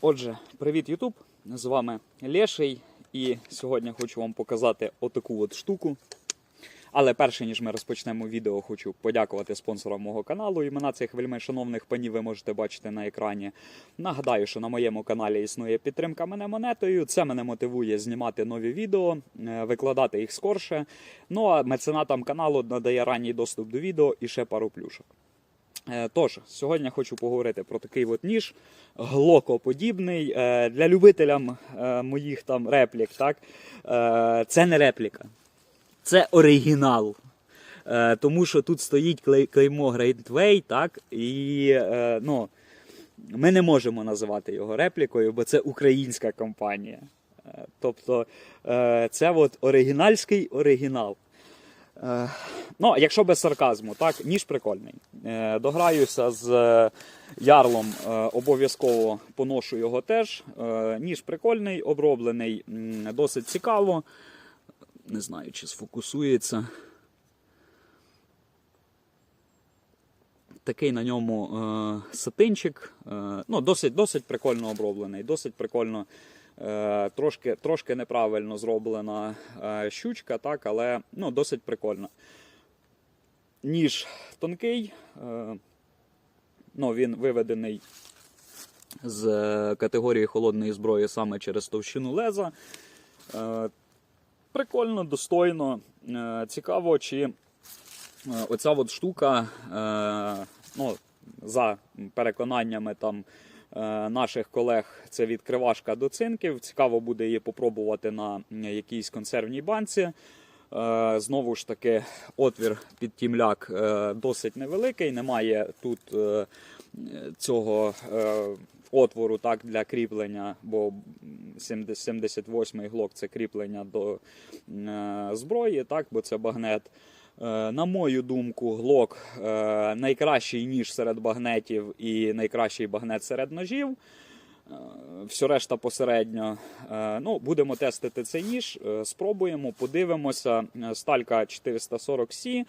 Отже, привіт, Ютуб! З вами Леший, і сьогодні хочу вам показати отаку от штуку. Але перше ніж ми розпочнемо відео, хочу подякувати спонсорам мого каналу. Імена цих вельми шановних панів ви можете бачити на екрані. Нагадаю, що на моєму каналі існує підтримка мене монетою. Це мене мотивує знімати нові відео, е, викладати їх скорше. Ну а меценатам каналу надає ранній доступ до відео і ще пару плюшок. Е, Тож, сьогодні хочу поговорити про такий от ніж глокоподібний. Е, Для любителям е, моїх там реплік, так? це не репліка, це оригінал. Тому що тут стоїть клеймо Way, так? І ну, ми не можемо називати його реплікою, бо це українська компанія. Тобто це от оригінальський оригінал. Е, Ну, якщо без сарказму, так, ніж прикольний. Е, Дограюся з е, ярлом, обов'язково поношу його теж. Ніж прикольний, оброблений досить цікаво. Не знаю, чи сфокусується. Такий на ньому сатинчик. Ну, досить, досить прикольно оброблений, досить прикольно. Е, трошки, трошки неправильно зроблена е, щучка, так, але ну, досить прикольно. Ніж тонкий, е, ну, він виведений з категорії холодної зброї саме через товщину леза. Прикольно, достойно, цікаво, чи оця от штука, ну, за переконаннями там. Е, Наших колег це відкривашка до цинків. Цікаво буде її попробувати на якійсь консервній банці. Е, Знову ж таки, отвір під тімляк е, досить невеликий. Немає тут цього отвору так, для кріплення, бо 78-й глок це кріплення до зброї, так, бо це багнет. Е, На мою думку, глок е, найкращий ніж серед багнетів і найкращий багнет серед ножів. Е, Все решта посередньо. Ну, будемо тестити цей ніж, спробуємо, подивимося. Сталька 440C.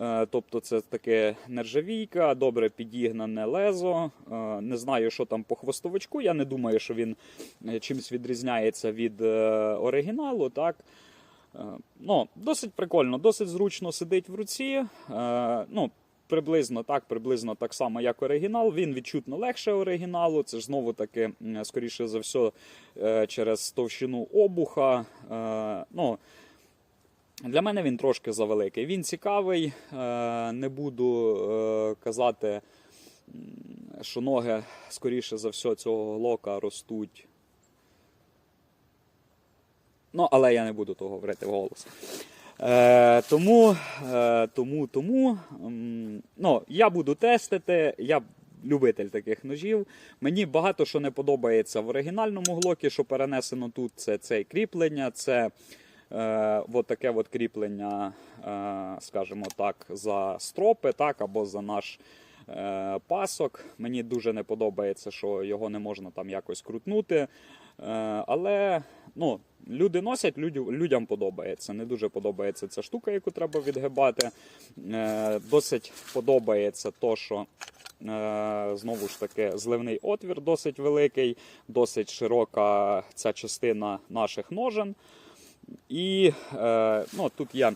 Е, Тобто це таке нержавійка, добре підігнане лезо. Не знаю, що там по хвостовичку. Я не думаю, що він чимось відрізняється від оригіналу. Так? Е, Ну, досить прикольно, досить зручно сидить в руці. Е, Ну, приблизно так, приблизно так само, як оригінал. Він відчутно легше оригіналу. Це ж знову таки, скоріше за все, е, через товщину обуха. Ну, для мене він трошки завеликий. Він цікавий. Не буду казати, що ноги, скоріше за все, цього глока ростуть. Ну, але я не буду того говорити вголос. Е, тому, е, тому, тому м, ну, я буду тестити. Я любитель таких ножів. Мені багато що не подобається в оригінальному глокі, що перенесено тут. Це це кріплення, це е, от таке от кріплення, е, скажімо так, за стропи, так, або за наш. е, Пасок. Мені дуже не подобається, що його не можна там якось крутнути. Е, Але ну, люди носять, людям подобається. Не дуже подобається ця штука, яку треба відгибати. Е, Досить подобається то, що е, знову ж таки зливний отвір досить великий, досить широка ця частина наших ножен. І е, ну, тут є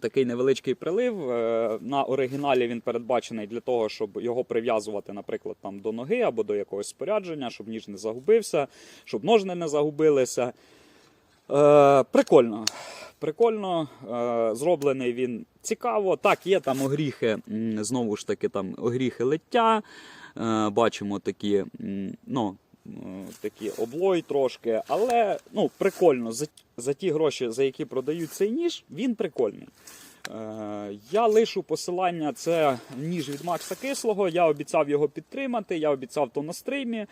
такий невеличкий прилив. Е, На оригіналі він передбачений для того, щоб його прив'язувати, наприклад, там до ноги або до якогось спорядження, щоб ніж не загубився, щоб ножни не загубилися. Е, прикольно. Прикольно, е, зроблений він цікаво. Так, є там огріхи, знову ж таки, там огріхи лиття. Е, бачимо такі, ну, такі облой трошки, але ну, прикольно. За, за ті гроші, за які продають цей ніж, він прикольний. Е, Я лишу посилання, це ніж від Макса Кислого. Я обіцяв його підтримати, я обіцяв то на стрімі. Е,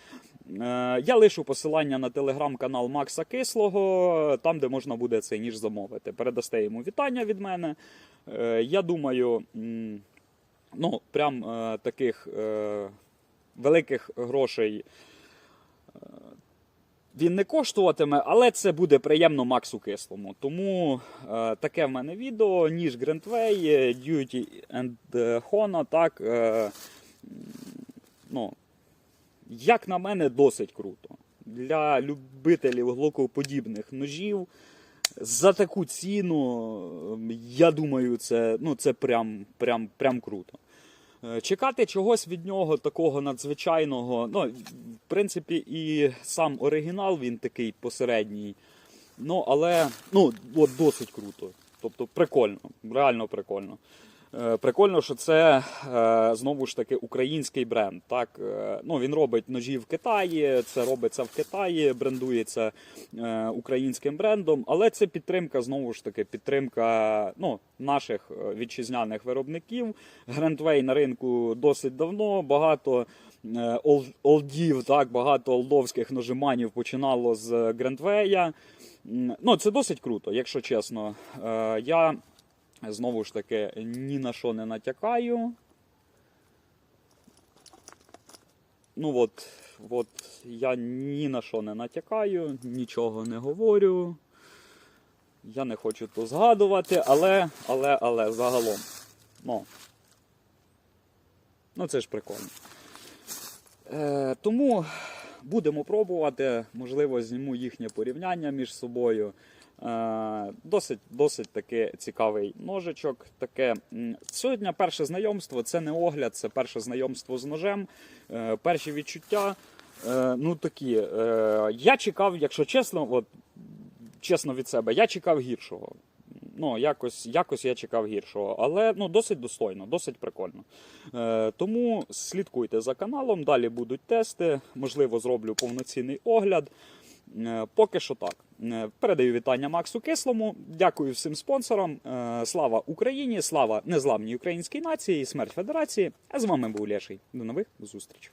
Я лишу посилання на телеграм-канал Макса Кислого, там, де можна буде цей ніж замовити. Передасте йому вітання від мене. Е, Я думаю, ну, прям е, таких е, великих грошей е, він не коштуватиме, але це буде приємно Максу Кислому. Тому е, таке в мене відео, ніж Grandway, е, Duty and Hono, так. Е, ну, як на мене, досить круто. Для любителів глокоподібних ножів за таку ціну, ем, я думаю, це, ну, це прям, прям, прям круто. Е, Чекати чогось від нього такого надзвичайного. Ну, принципі, і сам оригінал він такий посередній. Ну, але ну, от досить круто. Тобто прикольно, реально прикольно. Е, Прикольно, що це е, знову ж таки український бренд. Так? Е, Ну, він робить ножі в Китаї, це робиться в Китаї, брендується українським брендом, але це підтримка, знову ж таки, підтримка ну, наших вітчизняних виробників. Грандвей на ринку досить давно, багато ол- олдів, так, багато олдовських ножиманів починало з Грандвея. М, Ну, це досить круто, якщо чесно. Я знову ж таки ні на що не натякаю. Ну от, от я ні на що не натякаю, нічого не говорю. Я не хочу то згадувати, але, але, але загалом. Ну, ну це ж прикольно. Е, тому будемо пробувати. Можливо, зніму їхнє порівняння між собою. Е, досить, досить таки цікавий ножичок. Таке сьогодні перше знайомство це не огляд, це перше знайомство з ножем. Е, перші відчуття. Е, ну такі. Я чекав, якщо чесно, от чесно від себе, я чекав гіршого. Ну, якось, якось я чекав гіршого, але ну, досить достойно, досить прикольно. Е, тому слідкуйте за каналом, далі будуть тести, можливо, зроблю повноцінний огляд. Е, поки що так. Е, передаю вітання Максу Кислому. Дякую всім спонсорам. Е, слава Україні, слава незламній українській нації, смерть Федерації. А з вами був Леший. До нових зустрічей.